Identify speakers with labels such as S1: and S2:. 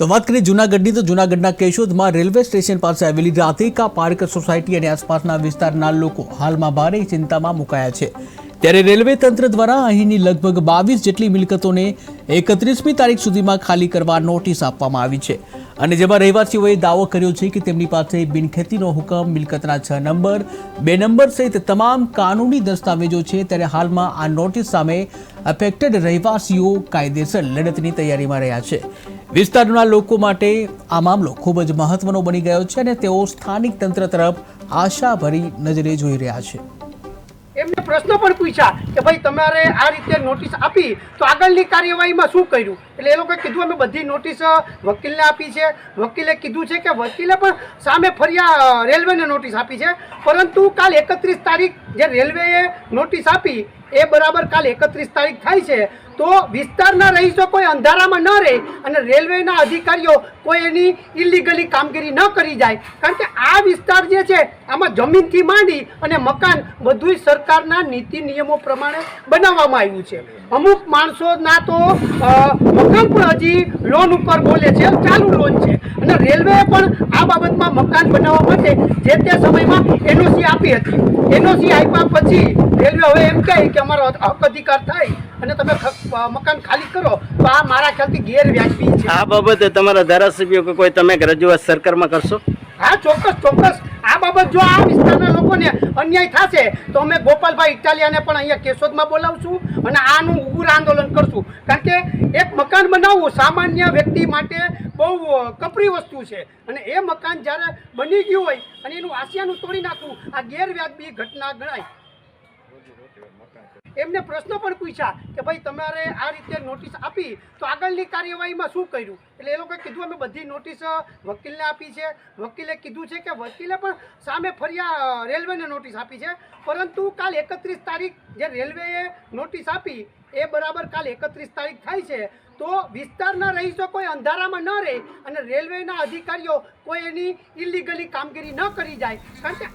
S1: તો વાત કરીએ જૂનાગઢની, તો જૂનાગઢના કેશોદમાં રેલવે સ્ટેશન પાસે આવેલી રાધિકા પાર્ક સોસાયટી અને આસપાસના વિસ્તારના લોકો હાલમાં ભારે ચિંતામાં મુકાયા છે. ત્યારે રેલવે તંત્ર દ્વારા અહીંની લગભગ બાવીસ જેટલી મિલકતોને એકત્રીસમી તારીખ સુધીમાં ખાલી કરવા નોટિસ આપવામાં આવી છે. અને જેમાં રહેવાસીઓએ દાવો કર્યો છે કે તેમની પાસે બિનખેતીનો હુકમ, મિલકતના છ નંબર, બે નંબર સહિત તમામ કાનૂની દસ્તાવેજો છે. ત્યારે હાલમાં આ નોટિસ સામે અફેક્ટેડ રહેવાસીઓ કાયદેસર લડતની તૈયારીમાં રહ્યા છે. વિસ્તારના લોકો માટે આ મામલો ખૂબ જ મહત્વનો બની ગયો છે અને તેઓ સ્થાનિક તંત્ર તરફ આશાભરી નજરે જોઈ રહ્યા છે.
S2: એમને પ્રશ્ન પણ પૂછ્યા કે ભાઈ તમારે આ રીતે નોટિસ આપી તો આગળની કાર્યવાહીમાં શું કર્યું? એટલે એ લોકોએ કીધું, અમે બધી નોટિસ વકીલને આપી છે. વકીલે કીધું છે કે વકીલે પણ સામે ફરિયા રેલવેને નોટિસ આપી છે. પરંતુ કાલ એકત્રીસ તારીખ જે રેલવેએ નોટિસ આપી, એ બરાબર કાલ એકત્રીસ તારીખ થાય છે. તો વિસ્તારના રહીશો કોઈ અંધારામાં ન રહે અને રેલવેના અધિકારીઓ કોઈ એની ઇલીગલી કામગીરી ન કરી જાય. કારણ કે આ વિસ્તાર જે છે, આમાં જમીનથી માંડી અને મકાન બધુંય સરકારના નીતિ નિયમો પ્રમાણે બનાવવામાં આવ્યું છે. અમુક માણસોના તો મકાન પણ હજી લોન ઉપર બોલે છે, ચાલુ લોન છે. અને રેલવેએ પણ આ બાબતમાં મકાન બનાવવા માટે જે તે સમયમાં એનઓસી આપી હતી. એનઓસી આપ્યા પછી રેલવે હવે કહે કે અમારો હક અધિકાર થાય અને તમે મકાન ખાલી કરો તો આ મારા ખ્યાલથી ગેરવ્યાજબી છે.
S3: આ બાબતે તમારા ધારાસભ્યો કે કોઈ તમે રજૂઆત સરકારમાં કરશો?
S2: હા ચોક્કસ ચોક્કસ. આ બાબત જો આ વિસ્તારના લોકોને અન્યાય થશે તો અમે ગોપાલભાઈ ઇટાલિયાને પણ અહીંયા કેશોદમાં બોલાવશું અને આનું ઉગ્ર આંદોલન કરશું. કારણ કે એક મકાન બનાવવું સામાન્ય વ્યક્તિ માટે બહુ કપરી વસ્તુ છે. અને એ મકાન જ્યારે બની ગયું હોય અને એનું આસિયાનું તોડી નાખવું આ ગેરવ્યાજબી ઘટના ગણાય. એમને પ્રશ્ન પણ પૂછ્યા કે ભાઈ તમારે આ રીતે નોટિસ આપી તો આગળની કાર્યવાહીમાં શું કર્યું? એટલે એ લોકોએ કીધું, અમે બધી નોટિસ વકીલને આપી છે. વકીલે કીધું છે કે વકીલે પણ સામે ફરિયા રેલવેને નોટિસ આપી છે. પરંતુ કાલ એકત્રીસ તારીખ જે રેલવેએ નોટિસ આપી, એ બરાબર કાલ એકત્રીસ તારીખ થાય છે. તો વિસ્તારના રહીશો કોઈ અંધારામાં ન રહે અને રેલવેના અધિકારીઓ કોઈ એની ઇલીગલી કામગીરી ન કરી જાય. કારણ કે